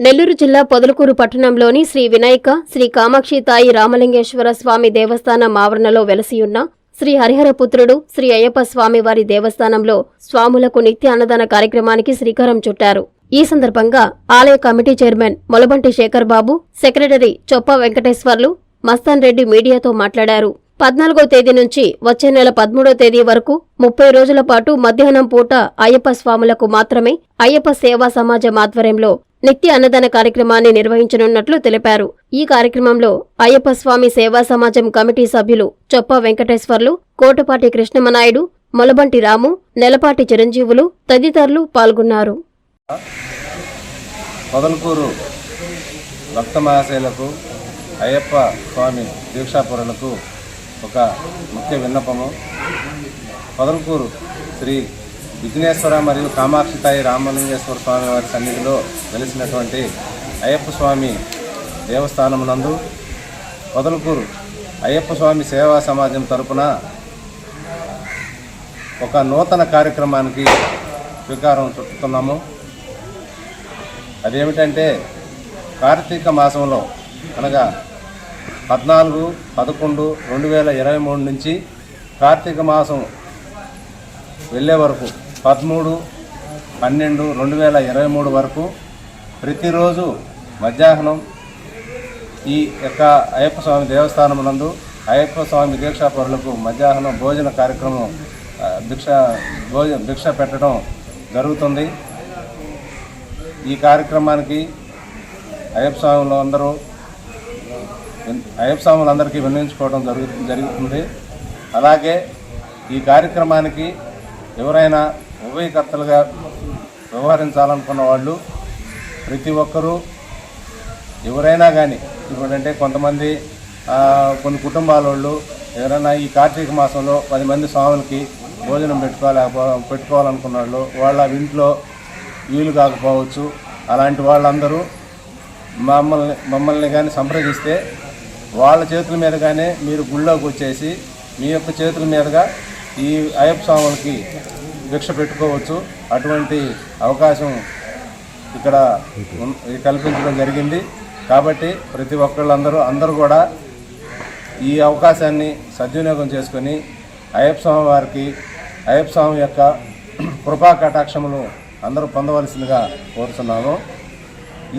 నెల్లూరు జిల్లా పొదలకూరు పట్టణంలోని శ్రీ వినాయక శ్రీ కామాక్షి తాయి రామలింగేశ్వర స్వామి దేవస్థానం ఆవరణలో వెలసియున్న శ్రీ హరిహరపుత్రుడు శ్రీ అయ్యప్ప స్వామి వారి దేవస్థానంలో స్వాములకు నిత్య అన్నదాన కార్యక్రమానికి శ్రీకారం చుట్టారు. ఈ సందర్భంగా ఆలయ committee chairman Molabanti Shekar Babu secretary Choppa Venkateswarlu Mastan Reddy మీడియాతో మాట్లాడారు. పద్నాలుగో తేదీ నుంచి వచ్చే నెల పదమూడో తేదీ వరకు ముప్పై రోజుల పాటు మధ్యాహ్నం పూట అయ్యప్ప స్వాములకు మాత్రమే అయ్యప్ప సేవా సమాజం ఆధ్వర్యంలో నిత్య అన్నదాన కార్యక్రమాన్ని నిర్వహించనున్నట్లు తెలిపారు. ఈ కార్యక్రమంలో అయ్యప్ప స్వామి సేవా సమాజం కమిటీ సభ్యులు చొప్ప వెంకటేశ్వర్లు కోటపాటి కృష్ణమనాయుడు మొలబంటి రాము నెలపాటి చిరంజీవులు తదితరులు పాల్గొన్నారు. పొదలకూరు భక్త మహాశైలకు అయ్యప్ప స్వామి దీక్షాపురులకు ఒక ముఖ్య విన్నపము. పొదలకూరు శ్రీ విఘ్నేశ్వర మరియు కామాక్షితాయి రామలింగేశ్వర స్వామి వారి సన్నిధిలో వెలిసినటువంటి అయ్యప్ప స్వామి దేవస్థానమునందు పొదలకూరు అయ్యప్ప స్వామి సేవా సమాజం తరపున ఒక నూతన కార్యక్రమానికి శ్రీకారం చుట్టుతున్నాము. అదేమిటంటే కార్తీక మాసంలో అనగా పద్నాలుగు పదకొండు రెండు వేల ఇరవై మూడు నుంచి కార్తీక మాసం వెళ్ళే వరకు పదమూడు పన్నెండు రెండు వేల ఇరవై మూడు వరకు ప్రతిరోజు మధ్యాహ్నం ఈ యొక్క అయ్యప్ప స్వామి దేవస్థానం నందు అయ్యప్ప స్వామి దీక్షాపరులకు మధ్యాహ్నం భోజన కార్యక్రమం భిక్ష భోజ భిక్ష పెట్టడం జరుగుతుంది. ఈ కార్యక్రమానికి అయ్యప్ప స్వాములు అందరూ అయ్యప్ప స్వాములందరికీ వినియోగించుకోవడం జరుగు జరుగుతుంది. అలాగే ఈ కార్యక్రమానికి ఎవరైనా ఉభయకర్తలుగా వ్యవహరించాలనుకున్న వాళ్ళు ప్రతి ఒక్కరూ ఎవరైనా కానీ ఇప్పుడంటే కొంతమంది కొన్ని కుటుంబాల వాళ్ళు ఎవరైనా ఈ కార్తీక మాసంలో పది మంది స్వాములకి భోజనం పెట్టుకోవాలి పెట్టుకోవాలనుకున్న వాళ్ళు వాళ్ళ ఇంట్లో వీలు కాకపోవచ్చు. అలాంటి వాళ్ళందరూ మమ్మల్ని మమ్మల్ని కానీ సంప్రదిస్తే వాళ్ళ చేతుల మీదుగానే మీరు గుళ్ళోకి వచ్చేసి మీ యొక్క చేతుల మీదుగా ఈ అయ్యప్ప స్వాములకి దీక్ష పెట్టుకోవచ్చు. అటువంటి అవకాశం ఇక్కడ కల్పించడం జరిగింది. కాబట్టి ప్రతి ఒక్కళ్ళందరూ అందరూ కూడా ఈ అవకాశాన్ని సద్వినియోగం చేసుకొని అయ్యప్ప స్వామి వారికి అయ్యప్ప స్వామి యొక్క కృపా కటాక్షములు అందరూ పొందవలసిందిగా కోరుతున్నాము.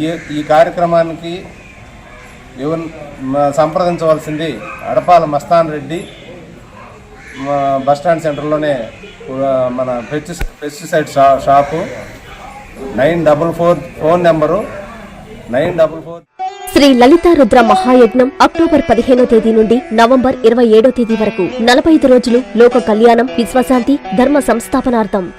ఈ ఈ కార్యక్రమానికి ఎవరు సంప్రదించవలసింది అడపాల మస్తాన్ రెడ్డి. బస్టాండ్ సెంటర్లోనే మన పెస్టి pesticide Shah shop. Nine double four phone number. Nine double four Shri Lalitha Rudra మహాయజ్ఞం October పదిహేనో తేదీ నుండి నవంబర్ ఇరవై ఏడో తేదీ వరకు నలభై ఐదు రోజులు లోక కళ్యాణం విశ్వశాంతి ధర్మ సంస్థాపనార్థం.